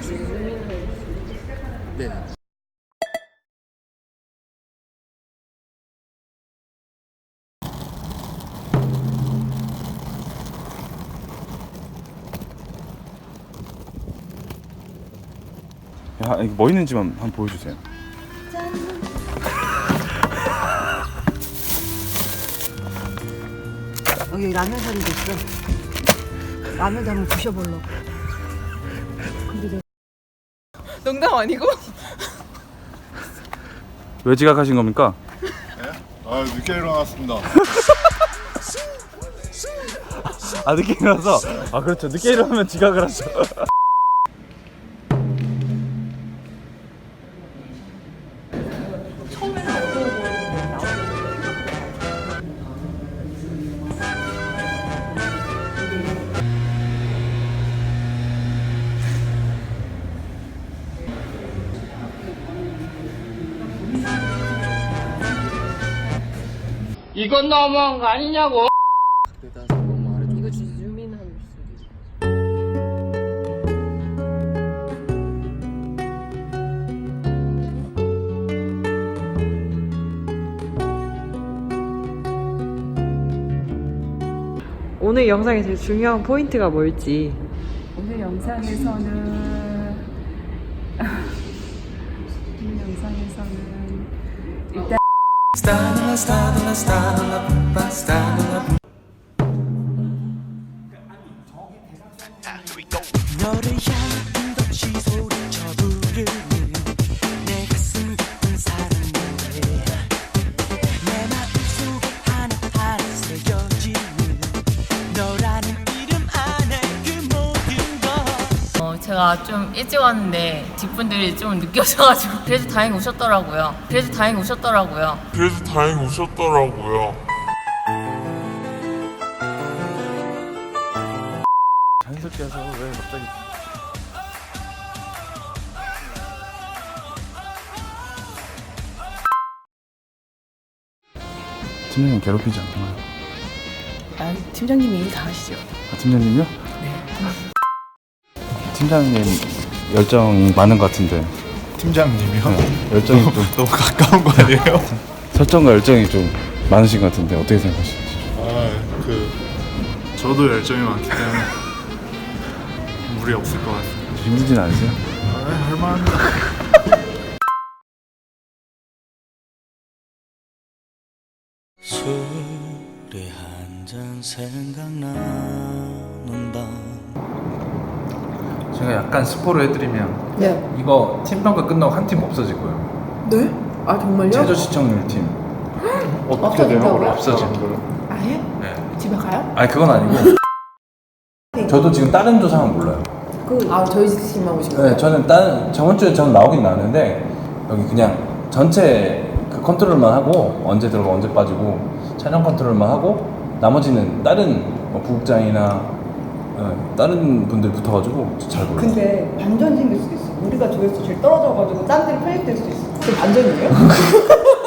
그지? 네. 야, 이거 뭐 있는지만 한번 보여주세요. 짠. 어, 여기 라면 사리도 있어. 라면도 한번 부셔볼러. 근데 농담 아니고? 왜 지각하신 겁니까? 아 늦게 일어났습니다. 아 늦게 일어나서 아 그렇죠 늦게 일어나면 지각을 하죠. 이건 너무한 거 아니냐고. 이거 주민한 수도 오늘 영상의 제일 중요한 포인트가 뭘지 오늘 영상에서는 오늘 영상에서는 일단 너를 향한 듯이 소리쳐 부르는 제가 좀 일찍 왔는데 뒷분들이 좀 늦게 오셔가지고 그래도 다행히 오셨더라고요. 그래도 다행히 오셨더라고요. 그래서 다행히 오셨더라고요. 자연스럽게 해서 왜 갑자기 팀장님 괴롭히지 않나요? 아, 팀장님이 일 다 하시죠. 아, 팀장님요? 네. 팀장님 열정이 많은 것 같은데 팀장님이요? 네, 열정이 좀 너무 가까운 거 아니에요? 설정과 열정이 좀 많으신 것 같은데 어떻게 생각하시는지 아그 저도 열정이 많기 때문에 무리 없을 것 같습니다. 힘들진 않으세요? 아, 할만합니다. 술이 한 잔 생각나는 밤 제가 약간 스포를 해드리면 네. 이거 팀 평가 끝나고 한 팀 없어질 거예요. 네? 아, 정말요? 최저 시청률 팀 어떻게 돼요? 없어진다고요? 없어져. 아예? 네. 집에 가요? 아니 그건 아니고 저도 지금 다른 조사는 몰라요. 그, 아, 저희 팀만 오신 네, 저는 다른 저번 주에 저는 나오긴 나왔는데 여기 그냥 전체 그 컨트롤만 하고 언제 들어가 언제 빠지고 촬영 컨트롤만 하고 나머지는 다른 뭐 부국장이나 어, 다른 분들 붙어가지고 잘 몰라요. 근데 반전 생길 수도 있어. 우리가 조회수 제일 떨어져가지고 딴 데로 편입될 수도 있어. 그 반전이에요?